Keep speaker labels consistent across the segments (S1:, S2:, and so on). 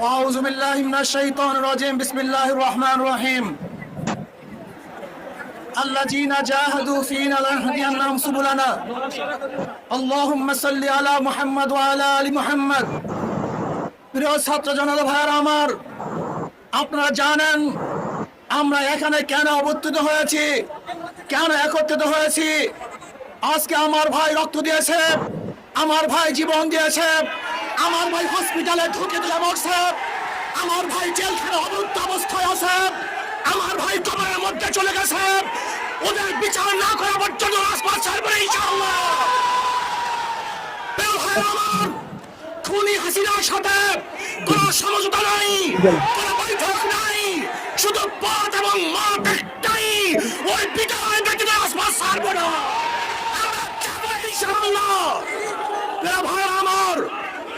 S1: أعوذ بالله من الشيطان الرجيم بسم الله الرحمن الرحيم الذين جاهدوا فينا لنهدينهم سبلنا اللهم صل على محمد وعلى آل محمد প্রিয় ছাত্র জনতা ভাইয়ের আমার আপনারা জানেন আমরা এখানে কেন অবস্থিত হয়েছি কেন একত্রিত হয়েছি আজকে আমার ভাই রক্ত দিয়েছে আমার ভাই জীবন দিয়েছে আমার ভাই হসপিটালে ঢুকে দিলে মরছে আমার ভাই জেলখানে অবরুদ্ধ অবস্থায় আছে। আমার ভাই কবরের মধ্যে চলে গেছে। ওদের বিচার না করা পর্যন্ত রাজপথ ছাড়বে ইনশাআল্লাহ। আমার, খুনি হাসিনার সাথে কোন সমঝোতা নাই, কোন বৈঠক নাই। শুধু পথ এবং মত একটাই। ওই বিদায় ব্যক্তিকে আসবাস ছাড়বো না। আমরা।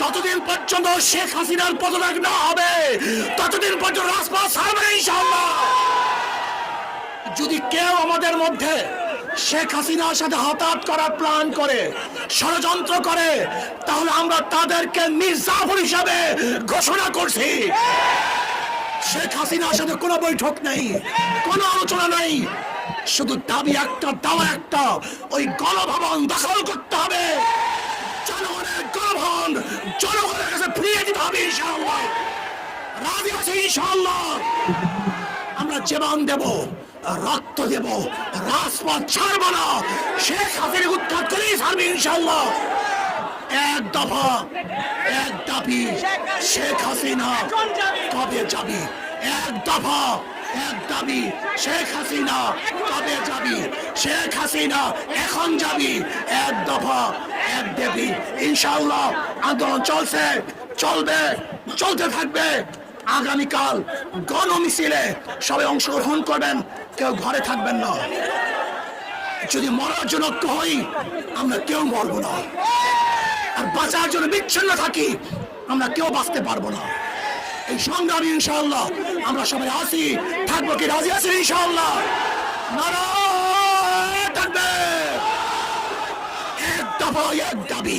S1: যতদিন পর্যন্ত শেখ হাসিনার পদত্যাগ না হবে, ততদিন পর্যন্ত রাজপথ ছাড়বে ইনশাআল্লাহ। যদি কেউ আমাদের মধ্যে শেখ হাসিনার সাথে হতাহত করার প্ল্যান করে, ষড়যন্ত্র করে, তাহলে আমরা তাদেরকে মির্জাফর হিসাবে ঘোষণা করছি। শেখ হাসিনার সাথে কোনো বৈঠক নেই, কোনো আলোচনা নেই। শুধু দাবি একটা, দাওয়া একটা, ওই গণভবন দখল করতে হবে জনগণের গণভবন জনগণের কাছে ফিরিয়ে দিতে হবে ইনশাআল্লাহ আমরা জীবন দেব, রক্ত দেব, রাজপথ ছাড়ব না। শেখ হাসিনা উত্থান করেই ছাড়বে ইনশাআল্লাহ। এক দফা, এক দাবি, শেখ হাসিনা কবে যাবি? এক দফা, এক দাবি, শেখ হাসিনা কবে যাবি? শেখ হাসিনা এখন যাবি? এক দফা, এক দেবী। ইনশাআল্লাহ, আন্দোলন চলছে, চলবে। চলতে থাকবে। আগামীকাল গণ মিছিলে সবাই অংশগ্রহণ করবেন, কেউ ঘরে থাকবেন না। যদি মরার জন্য ঐক্য হই, আমরা কেউ মরব না। আর বাঁচার জন্য বিচ্ছিন্ন থাকি, আমরা কেউ বাঁচতে পারব না। এই সংগ্রামী ইনশাআল্লাহ, আমরা সবাই আসি থাকব কি রাজি আছি ইনশাআল্লাহ? থাকবে। এক দফা এক দাবি।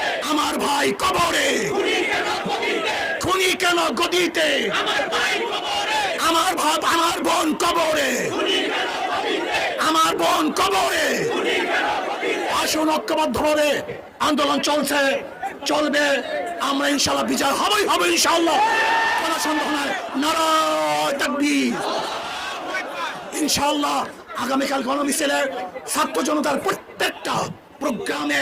S1: আমার ভাই কবরে। খুনি কেন গদিতে? আমার ভাব, আমার বোন কবরে। আমার বোন কবরে। আসুন ঐক্যবদ্ধভাবে আন্দোলন চলছে, চলবে। আমরা ইনশাল্লাহ বিচার হবেই হবে ইনশাল্লাহ কোনো সন্দেহ নাই। নারায় ইনশাল্লাহ আগামীকাল গণমিছিলে ছাত্র জনতার প্রত্যেকটা প্রোগ্রামে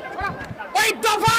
S2: ওই তো